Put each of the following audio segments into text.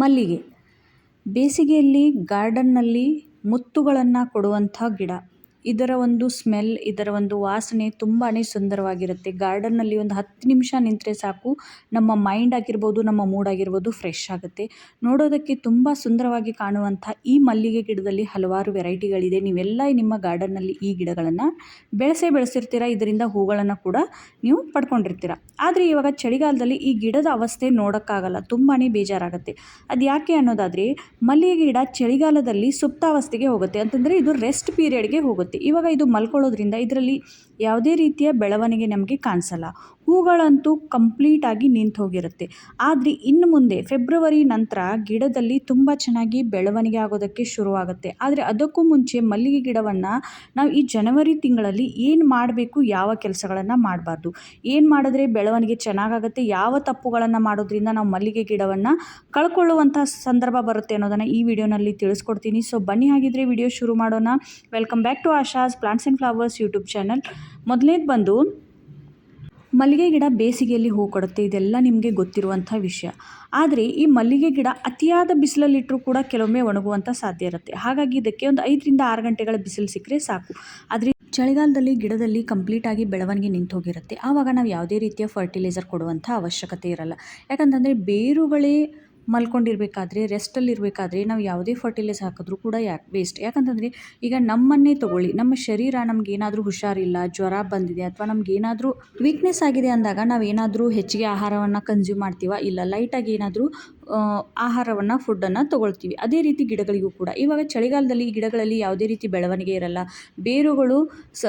ಮಲ್ಲಿಗೆ ಬೇಸಿಗೆಯಲ್ಲಿ ಗಾರ್ಡನ್ನಲ್ಲಿ ಮುತ್ತುಗಳನ್ನು ಕೊಡುವಂಥ ಗಿಡ. ಇದರ ಒಂದು ಸ್ಮೆಲ್ ಇದರ ಒಂದು ವಾಸನೆ ತುಂಬಾ ಸುಂದರವಾಗಿರುತ್ತೆ. ಗಾರ್ಡನ್ನಲ್ಲಿ ಒಂದು ಹತ್ತು ನಿಮಿಷ ನಿಂತರೆ ಸಾಕು. ನಮ್ಮ ಮೈಂಡ್ ಆಗಿರ್ಬೋದು, ನಮ್ಮ ಮೂಡ್ ಆಗಿರ್ಬೋದು ಫ್ರೆಶ್ ಆಗುತ್ತೆ. ನೋಡೋದಕ್ಕೆ ತುಂಬ ಸುಂದರವಾಗಿ ಕಾಣುವಂಥ ಈ ಮಲ್ಲಿಗೆ ಗಿಡದಲ್ಲಿ ಹಲವಾರು ವೆರೈಟಿಗಳಿದೆ ನೀವೆಲ್ಲ ನಿಮ್ಮ ಗಾರ್ಡನ್ನಲ್ಲಿ ಈ ಗಿಡಗಳನ್ನು ಬೆಳೆಸೇ ಬೆಳೆಸಿರ್ತೀರ? ಇದರಿಂದ ಹೂಗಳನ್ನು ಕೂಡ ನೀವು ಪಡ್ಕೊಂಡಿರ್ತೀರ? ಆದರೆ ಇವಾಗ ಚಳಿಗಾಲದಲ್ಲಿ ಈ ಗಿಡದ ಅವಸ್ಥೆ ನೋಡೋಕ್ಕಾಗಲ್ಲ. ತುಂಬಾ ಬೇಜಾರಾಗುತ್ತೆ. ಅದು ಯಾಕೆ ಅನ್ನೋದಾದರೆ ಮಲ್ಲಿಗೆ ಗಿಡ ಚಳಿಗಾಲದಲ್ಲಿ ಸುಪ್ತಾವಸ್ಥೆಗೆ ಹೋಗುತ್ತೆ. ಅಂತಂದರೆ ಇದು ರೆಸ್ಟ್ ಪೀರಿಯಡ್ಗೆ ಹೋಗುತ್ತೆ. ಇವಾಗ ಇದು ಮಲ್ಕೊಳ್ಳೋದ್ರಿಂದ ಇದರಲ್ಲಿ ಯಾವುದೇ ರೀತಿಯ ಬೆಳವಣಿಗೆ ನಮಗೆ ಕಾಣಿಸಲ್ಲ. ಹೂಗಳಂತೂ ಕಂಪ್ಲೀಟಾಗಿ ನಿಂತು ಹೋಗಿರುತ್ತೆ. ಆದರೆ ಇನ್ನು ಮುಂದೆ ಫೆಬ್ರವರಿ ನಂತರ ಗಿಡದಲ್ಲಿ ತುಂಬ ಚೆನ್ನಾಗಿ ಬೆಳವಣಿಗೆ ಆಗೋದಕ್ಕೆ ಶುರುವಾಗುತ್ತೆ. ಆದರೆ ಅದಕ್ಕೂ ಮುಂಚೆ ಮಲ್ಲಿಗೆ ಗಿಡವನ್ನು ನಾವು ಈ ಜನವರಿ ತಿಂಗಳಲ್ಲಿ ಏನು ಮಾಡಬೇಕು, ಯಾವ ಕೆಲಸಗಳನ್ನು ಮಾಡಬಾರ್ದು. ಏನು ಮಾಡಿದ್ರೆ ಬೆಳವಣಿಗೆ ಚೆನ್ನಾಗಾಗುತ್ತೆ, ಯಾವ ತಪ್ಪುಗಳನ್ನು ಮಾಡೋದ್ರಿಂದ ನಾವು ಮಲ್ಲಿಗೆ ಗಿಡವನ್ನು ಕಳ್ಕೊಳ್ಳುವಂಥ ಸಂದರ್ಭ ಬರುತ್ತೆ ಅನ್ನೋದನ್ನು ಈ ವಿಡಿಯೋನಲ್ಲಿ ತಿಳಿಸ್ಕೊಡ್ತೀನಿ. ಸೊ ಬನ್ನಿ ಹಾಗಿದ್ರೆ ವಿಡಿಯೋ ಶುರು ಮಾಡೋಣ. Welcome back to Asha's plants and flowers YouTube channel ಮೊದಲನೇದು ಬಂದು ಮಲ್ಲಿಗೆ ಗಿಡ ಬೇಸಿಗೆಯಲ್ಲಿ ಹೂ ಕೊಡುತ್ತೆ, ಇದೆಲ್ಲ ನಿಮಗೆ ಗೊತ್ತಿರುವಂಥ ವಿಷಯ. ಆದರೆ ಈ ಮಲ್ಲಿಗೆ ಗಿಡ ಅತಿಯಾದ ಬಿಸಿಲಲ್ಲಿಟ್ಟರೂ ಕೂಡ ಕೆಲವೊಮ್ಮೆ ಒಣಗುವಂಥ ಸಾಧ್ಯ ಇರುತ್ತೆ. ಹಾಗಾಗಿ ಇದಕ್ಕೆ ಒಂದು ಐದರಿಂದ ಆರು ಗಂಟೆಗಳ ಬಿಸಿಲು ಸಿಕ್ಕರೆ ಸಾಕು. ಆದರೆ ಚಳಿಗಾಲದಲ್ಲಿ ಗಿಡದಲ್ಲಿ ಕಂಪ್ಲೀಟಾಗಿ ಬೆಳವಣಿಗೆ ನಿಂತು ಹೋಗಿರುತ್ತೆ. ಆವಾಗ ನಾವು ಯಾವುದೇ ರೀತಿಯ ಫರ್ಟಿಲೈಸರ್ ಕೊಡುವಂಥ ಅವಶ್ಯಕತೆ ಇರಲ್ಲ. ಯಾಕಂತಂದರೆ ಬೇರುಗಳೇ ಮಲ್ಕೊಂಡಿರಬೇಕಾದ್ರೆ ರೆಸ್ಟಲ್ಲಿರಬೇಕಾದ್ರೆ ನಾವು ಯಾವುದೇ ಫರ್ಟಿಲೈಸ್ ಹಾಕಿದ್ರೂ ಕೂಡ ಯಾಕೆ ವೇಸ್ಟ್ ಯಾಕಂತಂದರೆ ಈಗ ನಮ್ಮನ್ನೇ ತೊಗೊಳ್ಳಿ, ನಮ್ಮ ಶರೀರ ನಮಗೇನಾದರೂ ಹುಷಾರಿಲ್ಲ, ಜ್ವರ ಬಂದಿದೆ ಅಥವಾ ನಮಗೇನಾದರೂ ವೀಕ್ನೆಸ್ ಆಗಿದೆ ಅಂದಾಗ ನಾವು ಏನಾದರೂ ಹೆಚ್ಚಿಗೆ ಆಹಾರವನ್ನು ಕನ್ಸ್ಯೂಮ್ ಮಾಡ್ತೀವ ಇಲ್ಲ ಲೈಟಾಗಿ ಏನಾದರೂ ಆಹಾರವನ್ನು ಫುಡ್ಡನ್ನು ತೊಗೊಳ್ತೀವಿ. ಅದೇ ರೀತಿ ಗಿಡಗಳಿಗೂ ಕೂಡ. ಇವಾಗ ಚಳಿಗಾಲದಲ್ಲಿ ಗಿಡಗಳಲ್ಲಿ ಯಾವುದೇ ರೀತಿ ಬೆಳವಣಿಗೆ ಇರಲ್ಲ. ಬೇರುಗಳು ಸ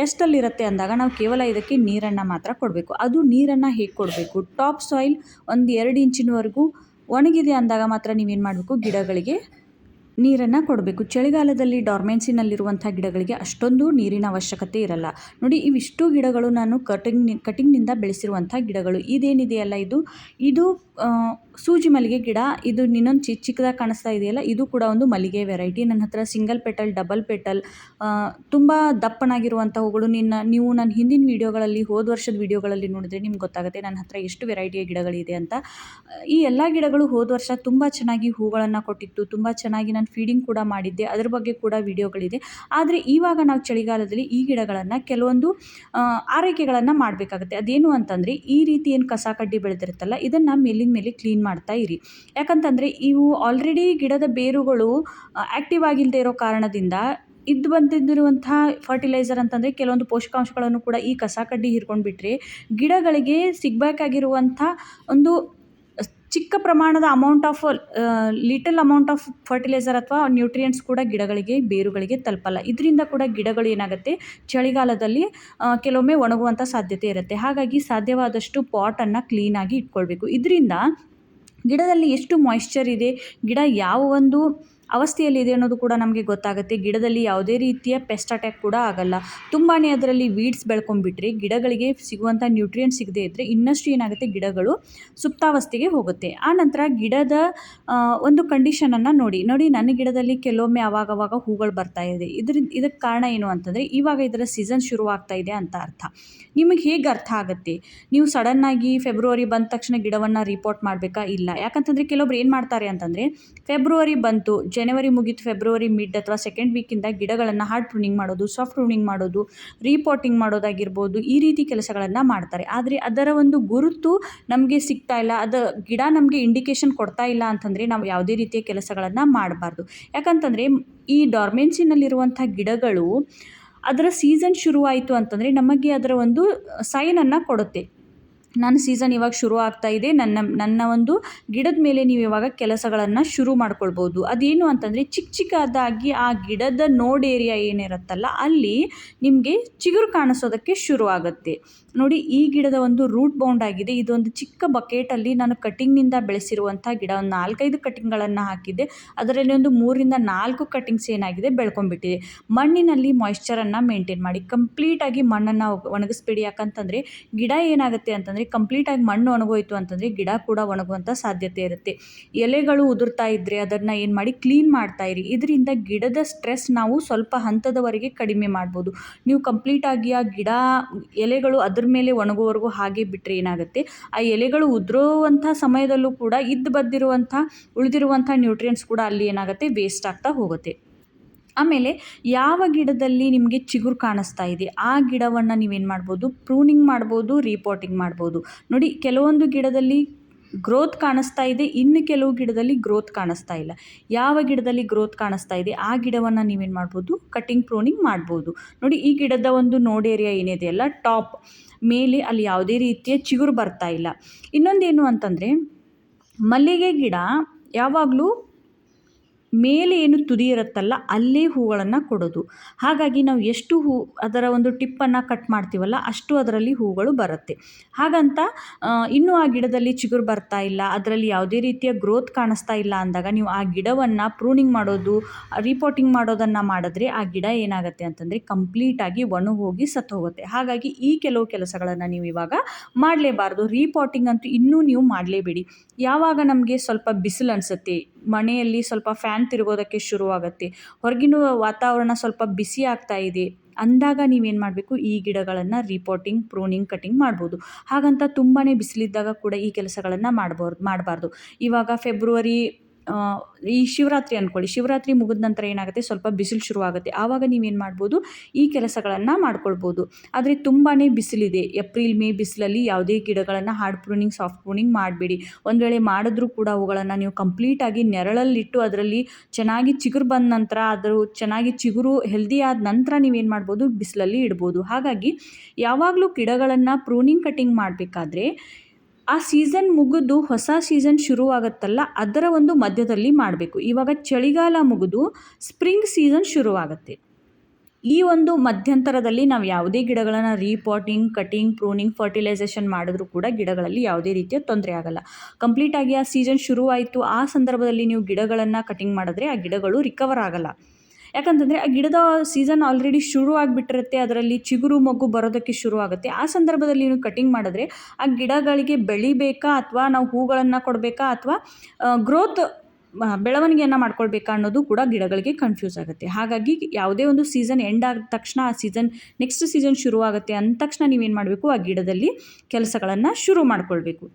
ರೆಸ್ಟಲ್ಲಿರುತ್ತೆ ಅಂದಾಗ ನಾವು ಕೇವಲ ಇದಕ್ಕೆ ನೀರನ್ನು ಮಾತ್ರ ಕೊಡಬೇಕು. ಅದು ನೀರನ್ನು ಹೇಗೆ ಕೊಡಬೇಕು? ಟಾಪ್ ಸಾಯಿಲ್ ಒಂದು ಎರಡು ಇಂಚಿನವರೆಗೂ ಒಣಗಿದೆ ಅಂದಾಗ ಮಾತ್ರ ನೀವೇನು ಮಾಡಬೇಕು ಗಿಡಗಳಿಗೆ ನೀರನ್ನು ಕೊಡಬೇಕು. ಚಳಿಗಾಲದಲ್ಲಿ ಡಾರ್ಮೆನ್ಸಿನಲ್ಲಿರುವಂಥ ಗಿಡಗಳಿಗೆ ಅಷ್ಟೊಂದು ನೀರಿನ ಅವಶ್ಯಕತೆ ಇರಲ್ಲ. ನೋಡಿ, ಇವಿಷ್ಟು ಗಿಡಗಳು ನಾನು ಕಟಿಂಗ್ ಕಟಿಂಗ್ನಿಂದ ಬೆಳೆಸಿರುವಂಥ ಗಿಡಗಳು. ಇದೇನಿದೆಯಲ್ಲ ಇದು? ಇದು ಸೂಜಿ ಮಲ್ಲಿಗೆ ಗಿಡ. ಇದು ಇನ್ನೊಂದು ಚಿಕ್ಕ ಚಿಕ್ಕದಾಗಿ ಕಾಣಿಸ್ತಾ ಇದೆಯಲ್ಲ, ಇದು ಕೂಡ ಒಂದು ಮಲ್ಲಿಗೆ ವೆರೈಟಿ. ನನ್ನ ಹತ್ರ ಸಿಂಗಲ್ ಪೆಟಲ್, ಡಬಲ್ ಪೆಟಲ್ ತುಂಬ ದಪ್ಪನಾಗಿರುವಂಥ ಹೂಗಳು ನಿನ್ನ, ನೀವು ನನ್ನ ಹಿಂದಿನ ವೀಡಿಯೋಗಳಲ್ಲಿ, ಹೋದ ವರ್ಷದ ವೀಡಿಯೋಗಳಲ್ಲಿ ನೋಡಿದ್ರೆ ನಿಮ್ಗೆ ಗೊತ್ತಾಗುತ್ತೆ ನನ್ನ ಹತ್ರ ಎಷ್ಟು ವೆರೈಟಿಯ ಗಿಡಗಳಿದೆ ಅಂತ. ಈ ಎಲ್ಲ ಗಿಡಗಳು ಹೋದ ವರ್ಷ ತುಂಬ ಚೆನ್ನಾಗಿ ಹೂಗಳನ್ನು ಕೊಟ್ಟಿತ್ತು, ತುಂಬ ಚೆನ್ನಾಗಿ ನಾನು ಫೀಡಿಂಗ್ ಕೂಡ ಮಾಡಿದ್ದೆ, ಅದ್ರ ಬಗ್ಗೆ ಕೂಡ ವೀಡಿಯೋಗಳಿದೆ ಆದರೆ ಇವಾಗ ನಾವು ಚಳಿಗಾಲದಲ್ಲಿ ಈ ಗಿಡಗಳನ್ನು ಕೆಲವೊಂದು ಆರೈಕೆಗಳನ್ನು ಮಾಡಬೇಕಾಗುತ್ತೆ. ಅದೇನು ಅಂತಂದರೆ ಈ ರೀತಿ ಏನು ಕಸ ಕಡ್ಡಿ ಬೆಳೆದಿರುತ್ತಲ್ಲ, ಇದನ್ನು ಮೇಲಿನ ಮೇಲೆ ಕ್ಲೀನ್ ಮಾಡ್ತಾ ಇರಿ. ಯಾಕಂತಂದರೆ ಇವು ಆಲ್ರೆಡಿ ಗಿಡದ ಬೇರುಗಳು ಆ್ಯಕ್ಟಿವ್ ಆಗಿಲ್ಲದೆ ಇರೋ ಕಾರಣದಿಂದ ಇದು ಬಂದಿರುವಂಥ ಫರ್ಟಿಲೈಸರ್ ಅಂತಂದರೆ ಕೆಲವೊಂದು ಪೋಷಕಾಂಶಗಳನ್ನು ಕೂಡ ಈ ಕಸ ಕಡ್ಡಿ ಹಿರ್ಕೊಂಡು ಬಿಟ್ಟರೆ ಗಿಡಗಳಿಗೆ ಸಿಗಬೇಕಾಗಿರುವಂಥ ಒಂದು ಚಿಕ್ಕ ಪ್ರಮಾಣದ amount of little amount of fertiliser ಅಥವಾ ನ್ಯೂಟ್ರಿಯೆಂಟ್ಸ್ ಕೂಡ ಗಿಡಗಳಿಗೆ, ಬೇರುಗಳಿಗೆ ತಲುಪಲ್ಲ. ಇದರಿಂದ ಕೂಡ ಗಿಡಗಳು ಏನಾಗುತ್ತೆ, ಚಳಿಗಾಲದಲ್ಲಿ ಕೆಲವೊಮ್ಮೆ ಒಣಗುವಂಥ ಸಾಧ್ಯತೆ ಇರುತ್ತೆ. ಹಾಗಾಗಿ ಸಾಧ್ಯವಾದಷ್ಟು ಪಾಟನ್ನು ಕ್ಲೀನಾಗಿ ಇಟ್ಕೊಳ್ಬೇಕು. ಇದರಿಂದ ಗಿಡದಲ್ಲಿ ಎಷ್ಟು ಮಾಯಿಶ್ಚರ್ ಇದೆ, ಗಿಡ ಯಾವ ಒಂದು ಅವಸ್ಥೆಯಲ್ಲಿದೆ ಅನ್ನೋದು ಕೂಡ ನಮಗೆ ಗೊತ್ತಾಗುತ್ತೆ. ಗಿಡದಲ್ಲಿ ಯಾವುದೇ ರೀತಿಯ ಪೆಸ್ಟ್ ಅಟ್ಯಾಕ್ ಕೂಡ ಆಗಲ್ಲ. ತುಂಬಾ ಅದರಲ್ಲಿ ವೀಡ್ಸ್ ಬೆಳ್ಕೊಂಡ್ಬಿಟ್ರೆ ಗಿಡಗಳಿಗೆ ಸಿಗುವಂಥ ನ್ಯೂಟ್ರಿಯೆಂಟ್ ಸಿಗದೇ ಇದ್ದರೆ ಇನ್ನಷ್ಟು ಏನಾಗುತ್ತೆ? ಗಿಡಗಳು ಸುಪ್ತಾವಸ್ಥೆಗೆ ಹೋಗುತ್ತೆ. ಆ ನಂತರ ಗಿಡದ ಒಂದು ಕಂಡೀಷನನ್ನು ನೋಡಿ. ನೋಡಿ, ನನ್ನ ಗಿಡದಲ್ಲಿ ಕೆಲವೊಮ್ಮೆ ಅವಾಗವಾಗ ಹೂಗಳು ಬರ್ತಾ ಇದೆ. ಇದರಿಂದ, ಇದಕ್ಕೆ ಕಾರಣ ಏನು ಅಂತಂದರೆ ಇವಾಗ ಇದರ ಸೀಸನ್ ಶುರುವಾಗ್ತಾ ಇದೆ ಅಂತ ಅರ್ಥ. ನಿಮಗೆ ಹೇಗೆ ಅರ್ಥ ಆಗುತ್ತೆ? ನೀವು ಸಡನ್ನಾಗಿ ಫೆಬ್ರವರಿ ಬಂದ ತಕ್ಷಣ ಗಿಡವನ್ನು ರಿಪೋರ್ಟ್ ಮಾಡಬೇಕಾ? ಇಲ್ಲ. ಯಾಕಂತಂದರೆ ಕೆಲವೊಬ್ರು ಏನು ಮಾಡ್ತಾರೆ ಅಂತಂದರೆ ಫೆಬ್ರವರಿ ಬಂತು ಜನವರಿ ಮುಗಿತು ಫೆಬ್ರವರಿ ಮಿಡ್ ಅಥವಾ ಸೆಕೆಂಡ್ ವೀಕಿಂದ ಗಿಡಗಳನ್ನು ಹಾರ್ಡ್ ಪ್ರೂನಿಂಗ್ ಮಾಡೋದು ಸಾಫ್ಟ್ ಪ್ರೂನಿಂಗ್ ಮಾಡೋದು ರೀಪೋಟಿಂಗ್ ಮಾಡೋದಾಗಿರ್ಬೋದು, ಈ ರೀತಿ ಕೆಲಸಗಳನ್ನು ಮಾಡ್ತಾರೆ. ಆದರೆ ಅದರ ಒಂದು ಗುರುತು ನಮಗೆ ಸಿಗ್ತಾ ಇಲ್ಲ. ಅದು ಗಿಡ ನಮಗೆ ಇಂಡಿಕೇಶನ್ ಕೊಡ್ತಾ ಇಲ್ಲ ಅಂತಂದರೆ ನಾವು ಯಾವುದೇ ರೀತಿಯ ಕೆಲಸಗಳನ್ನು ಮಾಡಬಾರ್ದು. ಯಾಕಂತಂದರೆ ಈ ಡಾರ್ಮೆನ್ಸಿನಲ್ಲಿರುವಂಥ ಗಿಡಗಳು, ಅದರ ಸೀಸನ್ ಶುರುವಾಯಿತು ಅಂತಂದರೆ ನಮಗೆ ಅದರ ಒಂದು ಸೈನನ್ನು ಕೊಡುತ್ತೆ. ನನ್ನ ಸೀಸನ್ ಇವಾಗ ಶುರು ಆಗ್ತಾ ಇದೆ. ನನ್ನ ನನ್ನ ಒಂದು ಗಿಡದ ಮೇಲೆ ನೀವು ಇವಾಗ ಕೆಲಸಗಳನ್ನು ಶುರು ಮಾಡ್ಕೊಳ್ಬೋದು. ಅದೇನು ಅಂತಂದರೆ ಚಿಕ್ಕ ಚಿಕ್ಕದಾಗಿ ಆ ಗಿಡದ ನೋಡ್ ಏರಿಯಾ ಏನಿರುತ್ತಲ್ಲ, ಅಲ್ಲಿ ನಿಮಗೆ ಚಿಗುರು ಕಾಣಿಸೋದಕ್ಕೆ ಶುರು ಆಗುತ್ತೆ. ನೋಡಿ, ಈ ಗಿಡದ ಒಂದು ರೂಟ್ ಬೌಂಡ್ ಆಗಿದೆ. ಇದೊಂದು ಚಿಕ್ಕ ಬಕೆಟಲ್ಲಿ ನಾನು ಕಟಿಂಗ್ನಿಂದ ಬೆಳೆಸಿರುವಂಥ ಗಿಡ. ಒಂದು ನಾಲ್ಕೈದು ಕಟಿಂಗ್ಗಳನ್ನು ಹಾಕಿದ್ದೆ. ಅದರಲ್ಲಿ ಒಂದು ಮೂರಿಂದ ನಾಲ್ಕು ಕಟಿಂಗ್ಸ್ ಏನಾಗಿದೆ ಬೆಳ್ಕೊಂಡ್ಬಿಟ್ಟಿದೆ. ಮಣ್ಣಿನಲ್ಲಿ ಮಾಯ್ಶ್ಚರನ್ನು ಮೇಂಟೈನ್ ಮಾಡಿ. ಕಂಪ್ಲೀಟಾಗಿ ಮಣ್ಣನ್ನು ಒಣಗಿಸ್ಬೇಡಿ. ಯಾಕಂತಂದರೆ ಗಿಡ ಏನಾಗುತ್ತೆ ಅಂತಂದರೆ ಕಂಪ್ಲೀಟಾಗಿ ಮಣ್ಣು ಒಣಗೋಯ್ತು ಅಂತಂದರೆ ಗಿಡ ಕೂಡ ಒಣಗುವಂಥ ಸಾಧ್ಯತೆ ಇರುತ್ತೆ. ಎಲೆಗಳು ಉದುರ್ತಾ ಇದ್ದರೆ ಅದನ್ನು ಏನು ಮಾಡಿ? ಕ್ಲೀನ್ ಮಾಡ್ತಾ ಇರಿ. ಇದರಿಂದ ಗಿಡದ ಸ್ಟ್ರೆಸ್ ನಾವು ಸ್ವಲ್ಪ ಹಂತದವರೆಗೆ ಕಡಿಮೆ ಮಾಡ್ಬೋದು. ನೀವು ಕಂಪ್ಲೀಟಾಗಿ ಆ ಗಿಡ, ಎಲೆಗಳು ಅದ್ರ ಅದ್ರ ಮೇಲೆ ಒಣಗುವವರೆಗೂ ಹಾಗೆ ಬಿಟ್ಟರೆ ಏನಾಗುತ್ತೆ? ಆ ಎಲೆಗಳು ಉದುರುವಂಥ ಸಮಯದಲ್ಲೂ ಕೂಡ ಇದ್ದು ಬದ್ದಿರುವಂಥ, ಉಳಿದಿರುವಂಥ ನ್ಯೂಟ್ರಿಯೆಂಟ್ಸ್ ಕೂಡ ಅಲ್ಲಿ ಏನಾಗುತ್ತೆ? ವೇಸ್ಟ್ ಆಗ್ತಾ ಹೋಗುತ್ತೆ. ಆಮೇಲೆ ಯಾವ ಗಿಡದಲ್ಲಿ ನಿಮಗೆ ಚಿಗುರು ಕಾಣಿಸ್ತಾ ಇದೆ? ಆ ಗಿಡವನ್ನು ನೀವೇನು ಮಾಡ್ಬೋದು? ಪ್ರೂನಿಂಗ್ ಮಾಡ್ಬೋದು ರೀಪೋಟಿಂಗ್ ಮಾಡ್ಬೋದು. ನೋಡಿ, ಕೆಲವೊಂದು ಗಿಡದಲ್ಲಿ ಗ್ರೋತ್ ಕಾಣಿಸ್ತಾ ಇದೆ. ಇನ್ನು ಕೆಲವು ಗಿಡದಲ್ಲಿ ಗ್ರೋತ್ ಕಾಣಿಸ್ತಾ ಇಲ್ಲ. ಯಾವ ಗಿಡದಲ್ಲಿ ಗ್ರೋತ್ ಕಾಣಿಸ್ತಾ ಇದೆ? ಆ ಗಿಡವನ್ನು ನೀವೇನು ಮಾಡ್ಬೋದು? ಕಟಿಂಗ್ ಪ್ರೋನಿಂಗ್ ಮಾಡ್ಬೋದು. ನೋಡಿ, ಈ ಗಿಡದ ಒಂದು ನೋಡ್ ಏರಿಯಾ ಏನಿದೆಯಲ್ಲ ಟಾಪ್ ಮೇಲೆ ಅಲ್ಲಿ ಯಾವುದೇ ರೀತಿಯ ಚಿಗುರು ಬರ್ತಾ ಇಲ್ಲ. ಇನ್ನೊಂದೇನು ಅಂತಂದರೆ, ಮಲ್ಲಿಗೆ ಗಿಡ ಯಾವಾಗಲೂ ಮೇಲೆ ಏನು ತುದಿ ಇರುತ್ತಲ್ಲ, ಅಲ್ಲೇ ಹೂಗಳನ್ನು ಕೊಡೋದು. ಹಾಗಾಗಿ ನಾವು ಎಷ್ಟು ಹೂ, ಅದರ ಒಂದು ಟಿಪ್ಪನ್ನು ಕಟ್ ಮಾಡ್ತೀವಲ್ಲ, ಅಷ್ಟು ಅದರಲ್ಲಿ ಹೂಗಳು ಬರುತ್ತೆ. ಹಾಗಂತ ಇನ್ನೂ ಆ ಗಿಡದಲ್ಲಿ ಚಿಗುರು ಬರ್ತಾ ಇಲ್ಲ, ಅದರಲ್ಲಿ ಯಾವುದೇ ರೀತಿಯ ಗ್ರೋತ್ ಕಾಣಿಸ್ತಾ ಇಲ್ಲ ಅಂದಾಗ ನೀವು ಆ ಗಿಡವನ್ನು ಪ್ರೂನಿಂಗ್ ಮಾಡೋದು, ರಿಪೋರ್ಟಿಂಗ್ ಮಾಡೋದನ್ನು ಮಾಡಿದ್ರೆ ಆ ಗಿಡ ಏನಾಗುತ್ತೆ ಅಂತಂದರೆ ಕಂಪ್ಲೀಟಾಗಿ ಒಣ ಹೋಗಿ ಸತ್ತು ಹೋಗುತ್ತೆ ಹಾಗಾಗಿ ಈ ಕೆಲವು ಕೆಲಸಗಳನ್ನು ನೀವು ಇವಾಗ ಮಾಡಲೇಬಾರ್ದು. ರಿಪೋರ್ಟಿಂಗ್ ಅಂತೂ ಇನ್ನೂ ನೀವು ಮಾಡಲೇಬೇಡಿ. ಯಾವಾಗ ನಮಗೆ ಸ್ವಲ್ಪ ಬಿಸಿಲು ಅನಿಸುತ್ತೆ ಮನೆಯಲ್ಲಿ ಸ್ವಲ್ಪ ಫ್ಯಾನ್ ತಿರುಗೋದಕ್ಕೆ ಶುರುವಾಗುತ್ತೆ. ಹೊರಗಿನ ವಾತಾವರಣ ಸ್ವಲ್ಪ ಬಿಸಿ ಆಗ್ತಾ ಇದೆ. ಅಂದಾಗ ನೀವೇನು ಮಾಡಬೇಕು? ಈ ಗಿಡಗಳನ್ನು ರಿಪೋರ್ಟಿಂಗ್ ಪ್ರೂನಿಂಗ್ ಕಟಿಂಗ್ ಮಾಡ್ಬೋದು. ಹಾಗಂತ ತುಂಬಾ ಬಿಸಿಲಿದ್ದಾಗ ಕೂಡ ಈ ಕೆಲಸಗಳನ್ನು ಮಾಡ್ಬಾರ್ದು ಮಾಡಬಾರ್ದು. ಇವಾಗ ಫೆಬ್ರವರಿ ಈ ಶಿವರಾತ್ರಿ ಅಂದ್ಕೊಳ್ಳಿ ಶಿವರಾತ್ರಿ ಮುಗಿದ ನಂತರ ಏನಾಗುತ್ತೆ? ಸ್ವಲ್ಪ ಬಿಸಿಲು ಶುರುವಾಗುತ್ತೆ. ಆವಾಗ ನೀವೇನು ಮಾಡ್ಬೋದು? ಈ ಕೆಲಸಗಳನ್ನು ಮಾಡ್ಕೊಳ್ಬೋದು. ಆದರೆ ತುಂಬಾ ಬಿಸಿಲಿದೆ. ಏಪ್ರಿಲ್, ಮೇ ಬಿಸಿಲಲ್ಲಿ ಯಾವುದೇ ಗಿಡಗಳನ್ನು ಹಾರ್ಡ್ ಪ್ರೂನಿಂಗ್, ಸಾಫ್ಟ್ ಪ್ರೂನಿಂಗ್ ಮಾಡಬೇಡಿ. ಒಂದು ವೇಳೆ ಮಾಡಿದ್ರೂ ಕೂಡ ಅವುಗಳನ್ನು ನೀವು ಕಂಪ್ಲೀಟಾಗಿ ನೆರಳಲ್ಲಿಟ್ಟು ಅದರಲ್ಲಿ ಚೆನ್ನಾಗಿ ಚಿಗುರು ಬಂದ ನಂತರ ಅದರ ಚೆನ್ನಾಗಿ ಚಿಗುರು, ಹೆಲ್ದಿ ಆದ ನಂತರ ನೀವೇನು ಮಾಡ್ಬೋದು? ಬಿಸಿಲಲ್ಲಿ ಇಡ್ಬೋದು. ಹಾಗಾಗಿ ಯಾವಾಗಲೂ ಗಿಡಗಳನ್ನು ಪ್ರೂನಿಂಗ್ ಕಟಿಂಗ್ ಮಾಡಬೇಕಾದ್ರೆ ಆ ಸೀಸನ್ ಮುಗಿದು ಹೊಸ ಸೀಸನ್ ಶುರುವಾಗುತ್ತಲ್ಲ, ಅದರ ಒಂದು ಮಧ್ಯದಲ್ಲಿ ಮಾಡಬೇಕು. ಇವಾಗ ಚಳಿಗಾಲ ಮುಗಿದು ಸ್ಪ್ರಿಂಗ್ ಸೀಸನ್ ಶುರುವಾಗುತ್ತೆ. ಈ ಒಂದು ಮಧ್ಯಂತರದಲ್ಲಿ ನಾವು ಯಾವುದೇ ಗಿಡಗಳನ್ನು ರೀಪಾಟಿಂಗ್ ಕಟಿಂಗ್ ಪ್ರೂನಿಂಗ್ ಫರ್ಟಿಲೈಸೇಷನ್ ಮಾಡಿದ್ರೂ ಕೂಡ ಗಿಡಗಳಲ್ಲಿ ಯಾವುದೇ ರೀತಿಯ ತೊಂದರೆ ಆಗಲ್ಲ. ಕಂಪ್ಲೀಟಾಗಿ ಆ ಸೀಸನ್ ಶುರುವಾಯಿತು, ಆ ಸಂದರ್ಭದಲ್ಲಿ ನೀವು ಗಿಡಗಳನ್ನು ಕಟಿಂಗ್ ಮಾಡಿದ್ರೆ ಆ ಗಿಡಗಳು ರಿಕವರ್ ಆಗಲ್ಲ. ಯಾಕಂತಂದರೆ ಆ ಗಿಡದ ಸೀಸನ್ ಆಲ್ರೆಡಿ ಶುರು ಆಗಿಬಿಟ್ಟಿರುತ್ತೆ, ಅದರಲ್ಲಿ ಚಿಗುರು ಮಗು ಬರೋದಕ್ಕೆ ಶುರು ಆಗುತ್ತೆ. ಆ ಸಂದರ್ಭದಲ್ಲಿ ನೀವು ಕಟಿಂಗ್ ಮಾಡಿದ್ರೆ ಆ ಗಿಡಗಳಿಗೆ ಬೆಳಿಬೇಕಾ ಅಥವಾ ನಾವು ಹೂಗಳನ್ನು ಕೊಡಬೇಕಾ ಅಥವಾ ಗ್ರೋತ್ ಬೆಳವಣಿಗೆಯನ್ನು ಮಾಡ್ಕೊಳ್ಬೇಕಾ ಅನ್ನೋದು ಕೂಡ ಗಿಡಗಳಿಗೆ ಕನ್ಫ್ಯೂಸ್ ಆಗುತ್ತೆ. ಹಾಗಾಗಿ ಯಾವುದೇ ಒಂದು ಸೀಸನ್ ಎಂಡ್ ಆದ ತಕ್ಷಣ ಆ ಸೀಸನ್ ನೆಕ್ಸ್ಟ್ ಸೀಸನ್ ಶುರುವಾಗುತ್ತೆ ಅಂದ ತಕ್ಷಣ ನೀವೇನು ಮಾಡಬೇಕು? ಆ ಗಿಡದಲ್ಲಿ ಕೆಲಸಗಳನ್ನು ಶುರು ಮಾಡಿಕೊಳ್ಬೇಕು.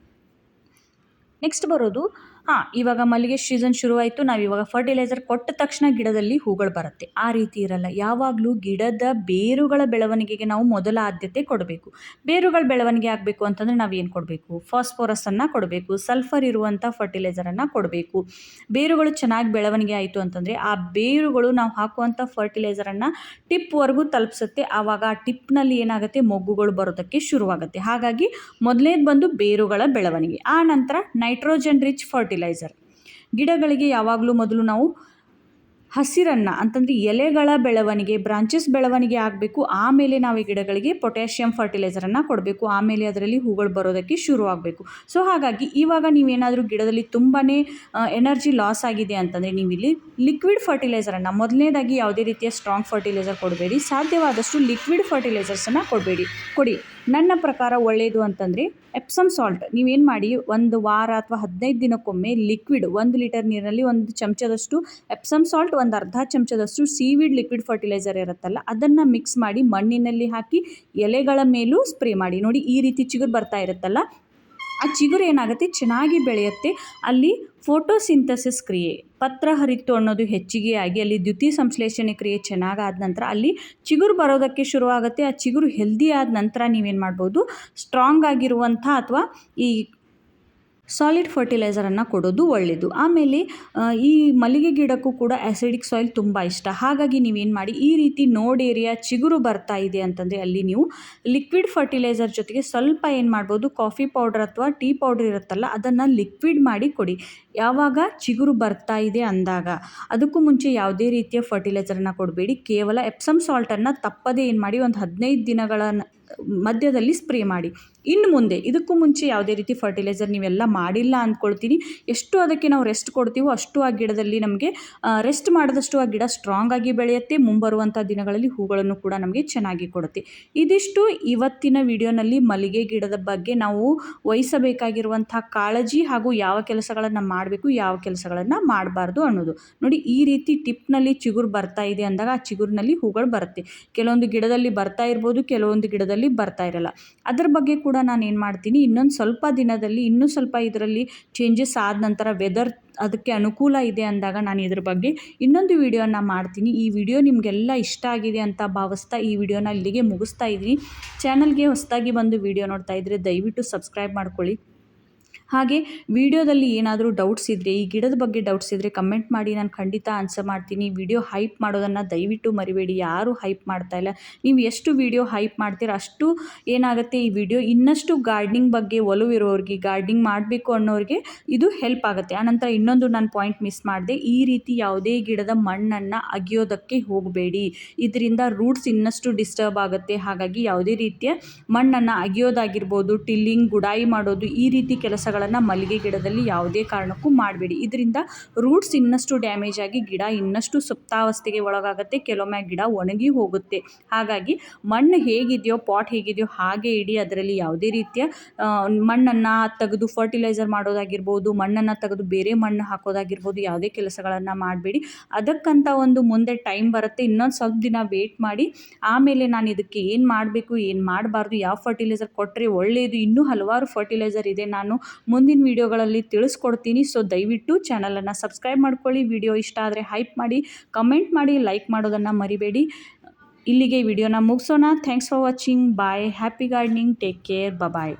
ನೆಕ್ಸ್ಟ್ ಬರೋದು ಹಾಂ, ಇವಾಗ ಮಲ್ಲಿಗೆ ಸೀಸನ್ ಶುರುವಾಯಿತು. ನಾವು ಇವಾಗ ಫರ್ಟಿಲೈಸರ್ ಕೊಟ್ಟ ತಕ್ಷಣ ಗಿಡದಲ್ಲಿ ಹೂಗಳು ಬರುತ್ತೆ. ಆ ರೀತಿ ಇರಲ್ಲ. ಯಾವಾಗಲೂ ಗಿಡದ ಬೇರುಗಳ ಬೆಳವಣಿಗೆಗೆ ನಾವು ಮೊದಲ ಆದ್ಯತೆ ಕೊಡಬೇಕು. ಬೇರುಗಳ ಬೆಳವಣಿಗೆ ಆಗಬೇಕು ಅಂತಂದರೆ ನಾವು ಏನು ಕೊಡಬೇಕು? ಫಾಸ್ಫೋರಸನ್ನು ಕೊಡಬೇಕು. ಸಲ್ಫರ್ ಇರುವಂಥ ಫರ್ಟಿಲೈಸರನ್ನು ಕೊಡಬೇಕು. ಬೇರುಗಳು ಚೆನ್ನಾಗಿ ಬೆಳವಣಿಗೆ ಆಯಿತು ಅಂತಂದರೆ ಆ ಬೇರುಗಳು ನಾವು ಹಾಕುವಂಥ ಫರ್ಟಿಲೈಸರನ್ನು ಟಿಪ್ವರೆಗೂ ತಲುಪಿಸುತ್ತೆ. ಆವಾಗ ಆ ಟಿಪ್ನಲ್ಲಿ ಏನಾಗುತ್ತೆ? ಮೊಗ್ಗುಗಳು ಬರೋದಕ್ಕೆ ಶುರುವಾಗುತ್ತೆ. ಹಾಗಾಗಿ ಮೊದಲನೇದು ಬಂದು ಬೇರುಗಳ ಬೆಳವಣಿಗೆ. ಆ ನಂತರ ನೈಟ್ರೋಜನ್ ರಿಚ್ ಫರ್ಟಿಲೈಸರ್ ಫರ್ಟಿಲೈಸರ್ ಗಿಡಗಳಿಗೆ ಯಾವಾಗಲೂ ಮೊದಲು ನಾವು ಹಸಿರನ್ನು, ಅಂತಂದರೆ ಎಲೆಗಳ ಬೆಳವಣಿಗೆ ಬ್ರಾಂಚಸ್ ಬೆಳವಣಿಗೆ ಆಗಬೇಕು. ಆಮೇಲೆ ನಾವು ಈ ಗಿಡಗಳಿಗೆ ಪೊಟ್ಯಾಷಿಯಂ ಫರ್ಟಿಲೈಸರನ್ನು ಕೊಡಬೇಕು. ಆಮೇಲೆ ಅದರಲ್ಲಿ ಹೂಗಳು ಬರೋದಕ್ಕೆ ಶುರು ಆಗಬೇಕು. ಸೊ ಹಾಗಾಗಿ ಇವಾಗ ನೀವೇನಾದರೂ ಗಿಡದಲ್ಲಿ ತುಂಬಾ ಎನರ್ಜಿ ಲಾಸ್ ಆಗಿದೆ ಅಂತಂದರೆ ನೀವು ಇಲ್ಲಿ ಲಿಕ್ವಿಡ್ ಫರ್ಟಿಲೈಸರನ್ನು ಮೊದಲನೇದಾಗಿ ಯಾವುದೇ ರೀತಿಯ ಸ್ಟ್ರಾಂಗ್ ಫರ್ಟಿಲೈಸರ್ ಕೊಡಬೇಡಿ. ಸಾಧ್ಯವಾದಷ್ಟು ಲಿಕ್ವಿಡ್ ಫರ್ಟಿಲೈಸರ್ಸನ್ನು ಕೊಡಬೇಡಿ. ಕೊಡಿ. ನನ್ನ ಪ್ರಕಾರ ಒಳ್ಳೆಯದು ಅಂತಂದರೆ ಎಪ್ಸಮ್ ಸಾಲ್ಟ್ ನೀವೇನು ಮಾಡಿ, ಒಂದು ವಾರ ಅಥವಾ ಹದಿನೈದು ದಿನಕ್ಕೊಮ್ಮೆ ಲಿಕ್ವಿಡ್ ಒಂದು ಲೀಟರ್ ನೀರಿನಲ್ಲಿ ಒಂದು ಚಮಚದಷ್ಟು ಎಪ್ಸಮ್ ಸಾಲ್ಟ್ ಒಂದು ಅರ್ಧ ಚಮಚದಷ್ಟು ಸೀವಿಡ್ ಲಿಕ್ವಿಡ್ ಫರ್ಟಿಲೈಸರ್ ಇರುತ್ತಲ್ಲ, ಅದನ್ನು ಮಿಕ್ಸ್ ಮಾಡಿ ಮಣ್ಣಿನಲ್ಲಿ ಹಾಕಿ ಎಲೆಗಳ ಮೇಲೂ ಸ್ಪ್ರೇ ಮಾಡಿ. ನೋಡಿ, ಈ ರೀತಿ ಚಿಗುರು ಬರ್ತಾ ಇರುತ್ತಲ್ಲ ಆ ಚಿಗುರು ಏನಾಗುತ್ತೆ? ಚೆನ್ನಾಗಿ ಬೆಳೆಯುತ್ತೆ. ಅಲ್ಲಿ ಫೋಟೋಸಿಂಥಸಿಸ್ ಕ್ರಿಯೆ, ಪತ್ರ ಹರಿತು ಅನ್ನೋದು ಹೆಚ್ಚಿಗೆ ಆಗಿ, ಅಲ್ಲಿ ದ್ಯುತಿ ಸಂಶ್ಲೇಷಣೆ ಕ್ರಿಯೆ ಚೆನ್ನಾಗಾದ ನಂತರ, ಅಲ್ಲಿ ಚಿಗುರು ಬರೋದಕ್ಕೆ ಶುರುವಾಗುತ್ತೆ. ಆ ಚಿಗುರು ಹೆಲ್ದಿ ಆದ ನಂತರ ನೀವೇನು ಮಾಡ್ಬೋದು? ಸ್ಟ್ರಾಂಗ್ ಆಗಿರುವಂಥ ಅಥವಾ ಈ ಸಾಲಿಡ್ ಫರ್ಟಿಲೈಸರನ್ನು ಕೊಡೋದು ಒಳ್ಳೆಯದು ಆಮೇಲೆ ಈ ಮಲ್ಲಿಗೆ ಗಿಡಕ್ಕೂ ಕೂಡ ಆ್ಯಸಿಡಿಕ್ ಸಾಯಿಲ್ ತುಂಬ ಇಷ್ಟ. ಹಾಗಾಗಿ ನೀವೇನು ಮಾಡಿ, ಈ ರೀತಿ ನೋಡ್ ಏರಿಯಾ ಚಿಗುರು ಬರ್ತಾ ಇದೆ ಅಂತಂದರೆ ಅಲ್ಲಿ ನೀವು ಲಿಕ್ವಿಡ್ ಫರ್ಟಿಲೈಸರ್ ಜೊತೆಗೆ ಸ್ವಲ್ಪ ಏನು ಮಾಡ್ಬೋದು ಕಾಫಿ ಪೌಡರ್ ಅಥವಾ ಟೀ ಪೌಡರ್ ಇರುತ್ತಲ್ಲ, ಅದನ್ನು ಲಿಕ್ವಿಡ್ ಮಾಡಿ ಕೊಡಿ. ಯಾವಾಗ ಚಿಗುರು ಬರ್ತಾ ಇದೆ ಅಂದಾಗ. ಅದಕ್ಕೂ ಮುಂಚೆ ಯಾವುದೇ ರೀತಿಯ ಫರ್ಟಿಲೈಸರನ್ನು ಕೊಡಬೇಡಿ. ಕೇವಲ ಎಪ್ಸಮ್ ಸಾಲ್ಟನ್ನು ತಪ್ಪದೇ ಏನು ಮಾಡಿ, ಒಂದು ಹದಿನೈದು ದಿನಗಳ ಮಧ್ಯದಲ್ಲಿ ಸ್ಪ್ರೇ ಮಾಡಿ. ಇನ್ನು ಮುಂದೆ, ಇದಕ್ಕೂ ಮುಂಚೆ ಯಾವುದೇ ರೀತಿ ಫರ್ಟಿಲೈಸರ್ ನೀವೆಲ್ಲ ಮಾಡಿಲ್ಲ ಅಂದ್ಕೊಳ್ತೀನಿ. ಎಷ್ಟು ಅದಕ್ಕೆ ನಾವು ರೆಸ್ಟ್ ಕೊಡ್ತೀವೋ ಅಷ್ಟು ಆ ಗಿಡದಲ್ಲಿ ನಮಗೆ ರೆಸ್ಟ್ ಮಾಡಿದಷ್ಟು ಆ ಗಿಡ ಸ್ಟ್ರಾಂಗ್ ಆಗಿ ಬೆಳೆಯುತ್ತೆ. ಮುಂಬರುವಂಥ ದಿನಗಳಲ್ಲಿ ಹೂಗಳನ್ನು ಕೂಡ ನಮಗೆ ಚೆನ್ನಾಗಿ ಕೊಡುತ್ತೆ. ಇದಿಷ್ಟು ಇವತ್ತಿನ ವಿಡಿಯೋನಲ್ಲಿ ಮಲ್ಲಿಗೆ ಗಿಡದ ಬಗ್ಗೆ ನಾವು ವಹಿಸಬೇಕಾಗಿರುವಂಥ ಕಾಳಜಿ ಹಾಗೂ ಯಾವ ಕೆಲಸಗಳನ್ನು ಮಾಡಬೇಕು, ಯಾವ ಕೆಲಸಗಳನ್ನು ಮಾಡಬಾರ್ದು ಅನ್ನೋದು. ನೋಡಿ, ಈ ರೀತಿ ಟಿಪ್ನಲ್ಲಿ ಚಿಗುರು ಬರ್ತಾ ಇದೆ ಅಂದಾಗ ಆ ಚಿಗುರಿನಲ್ಲಿ ಹೂಗಳು ಬರುತ್ತೆ. ಕೆಲವೊಂದು ಗಿಡದಲ್ಲಿ ಬರ್ತಾ ಇರ್ಬೋದು, ಕೆಲವೊಂದು ಗಿಡದಲ್ಲಿ ವಿಡಿಯೋದಲ್ಲಿ ಬರ್ತಾ ಇರಲ್ಲ. ಅದ್ರ ಬಗ್ಗೆ ಕೂಡ ನಾನು ಏನು ಮಾಡ್ತೀನಿ, ಇನ್ನೊಂದು ಸ್ವಲ್ಪ ದಿನದಲ್ಲಿ, ಇನ್ನೂ ಸ್ವಲ್ಪ ಇದರಲ್ಲಿ ಚೇಂಜಸ್ ಆದ ನಂತರ ವೆದರ್ ಅದಕ್ಕೆ ಅನುಕೂಲ ಇದೆ ಅಂದಾಗ ನಾನು ಇದ್ರ ಬಗ್ಗೆ ಇನ್ನೊಂದು ವಿಡಿಯೋನ ಮಾಡ್ತೀನಿ. ಈ ವಿಡಿಯೋ ನಿಮಗೆಲ್ಲ ಇಷ್ಟ ಆಗಿದೆ ಅಂತ ಭಾವಿಸ್ತಾ ಈ ವಿಡಿಯೋನ ಇಲ್ಲಿಗೆ ಮುಗಿಸ್ತಾ ಇದ್ದೀನಿ. ಚಾನಲ್ಗೆ ಹೊಸದಾಗಿ ಬಂದು ವಿಡಿಯೋ ನೋಡ್ತಾ ಇದ್ದರೆ ದಯವಿಟ್ಟು ಸಬ್ಸ್ಕ್ರೈಬ್ ಮಾಡ್ಕೊಳ್ಳಿ. ಹಾಗೆ ವಿಡಿಯೋದಲ್ಲಿ ಏನಾದರೂ ಡೌಟ್ಸ್ ಇದ್ದರೆ ಈ ಗಿಡದ ಬಗ್ಗೆ ಡೌಟ್ಸ್ ಇದ್ದರೆ ಕಮೆಂಟ್ ಮಾಡಿ, ನಾನು ಖಂಡಿತ ಆನ್ಸರ್ ಮಾಡ್ತೀನಿ. ವಿಡಿಯೋ ಹೈಪ್ ಮಾಡೋದನ್ನು ದಯವಿಟ್ಟು ಮರಿಬೇಡಿ. ಯಾರೂ ಹೈಪ್ ಮಾಡ್ತಾ ಇಲ್ಲ. ನೀವು ಎಷ್ಟು ವಿಡಿಯೋ ಹೈಪ್ ಮಾಡ್ತೀರ, ಅಷ್ಟು ಏನಾಗುತ್ತೆ? ಈ ವಿಡಿಯೋ ಇನ್ನಷ್ಟು ಗಾರ್ಡ್ನಿಂಗ್ ಬಗ್ಗೆ ಒಲವಿರೋರಿಗೆ ಗಾರ್ಡ್ನಿಂಗ್ ಮಾಡಬೇಕು ಅನ್ನೋರಿಗೆ ಇದು ಹೆಲ್ಪ್ ಆಗುತ್ತೆ. ಆನಂತರ ಇನ್ನೊಂದು ನಾನು ಪಾಯಿಂಟ್ ಮಿಸ್ ಮಾಡಿದೆ. ಈ ರೀತಿ ಯಾವುದೇ ಗಿಡದ ಮಣ್ಣನ್ನು ಅಗಿಯೋದಕ್ಕೆ ಹೋಗಬೇಡಿ. ಇದರಿಂದ ರೂಟ್ಸ್ ಇನ್ನಷ್ಟು ಡಿಸ್ಟರ್ಬ್ ಆಗುತ್ತೆ. ಹಾಗಾಗಿ ಯಾವುದೇ ರೀತಿಯ ಮಣ್ಣನ್ನು ಅಗಿಯೋದಾಗಿರ್ಬೋದು ಟಿಲ್ಲಿಂಗ್ ಗುಡಾಯಿ ಮಾಡೋದು, ಈ ರೀತಿ ಕೆಲಸಗಳನ್ನು ಮಲ್ಲಿಗೆ ಗಿಡದಲ್ಲಿ ಯಾವುದೇ ಕಾರಣಕ್ಕೂ ಮಾಡಬೇಡಿ. ಇದರಿಂದ ರೂಟ್ಸ್ ಇನ್ನಷ್ಟು ಡ್ಯಾಮೇಜ್ ಆಗಿ ಗಿಡ ಇನ್ನಷ್ಟು ಸುಪ್ತಾವಸ್ಥೆಗೆ ಒಳಗಾಗುತ್ತೆ, ಕೆಲವೊಮ್ಮೆ ಗಿಡ ಒಣಗಿ ಹೋಗುತ್ತೆ. ಹಾಗಾಗಿ ಮಣ್ಣು ಹೇಗಿದೆಯೋ, ಪಾಟ್ ಹೇಗಿದೆಯೋ ಹಾಗೆ ಇಡಿ. ಅದರಲ್ಲಿ ಯಾವುದೇ ರೀತಿಯ ಮಣ್ಣನ್ನು ತೆಗೆದು ಫರ್ಟಿಲೈಸರ್ ಮಾಡೋದಾಗಿರ್ಬೋದು, ಮಣ್ಣನ್ನು ತೆಗೆದು ಬೇರೆ ಮಣ್ಣು ಹಾಕೋದಾಗಿರ್ಬೋದು, ಯಾವುದೇ ಕೆಲಸಗಳನ್ನು ಮಾಡಬೇಡಿ. ಅದಕ್ಕಂತ ಒಂದು ಮುಂದೆ ಟೈಮ್ ಬರುತ್ತೆ. ಇನ್ನೊಂದು ಸ್ವಲ್ಪ ದಿನ ವೇಟ್ ಮಾಡಿ. ಆಮೇಲೆ ನಾನು ಇದಕ್ಕೆ ಏನು ಮಾಡಬೇಕು, ಏನು ಮಾಡಬಾರ್ದು, ಯಾವ ಫರ್ಟಿಲೈಸರ್ ಕೊಟ್ಟರೆ ಒಳ್ಳೆಯದು ಇನ್ನೂ ಹಲವಾರು ಫರ್ಟಿಲೈಸರ್ ಇದೆ. ನಾನು ಮುಂದಿನ ವೀಡಿಯೋಗಳಲ್ಲಿ ತಿಳಿಸ್ಕೊಡ್ತೀನಿ. ಸೊ ದಯವಿಟ್ಟು ಚಾನಲನ್ನು ಸಬ್ಸ್ಕ್ರೈಬ್ ಮಾಡ್ಕೊಳ್ಳಿ. ವಿಡಿಯೋ ಇಷ್ಟ ಆದರೆ ಹೈಪ್ ಮಾಡಿ ಕಮೆಂಟ್ ಮಾಡಿ ಲೈಕ್ ಮಾಡೋದನ್ನು ಮರಿಬೇಡಿ. ಇಲ್ಲಿಗೆ ವಿಡಿಯೋನ ಮುಗಿಸೋಣ. Thanks for watching bye happy gardening take care bye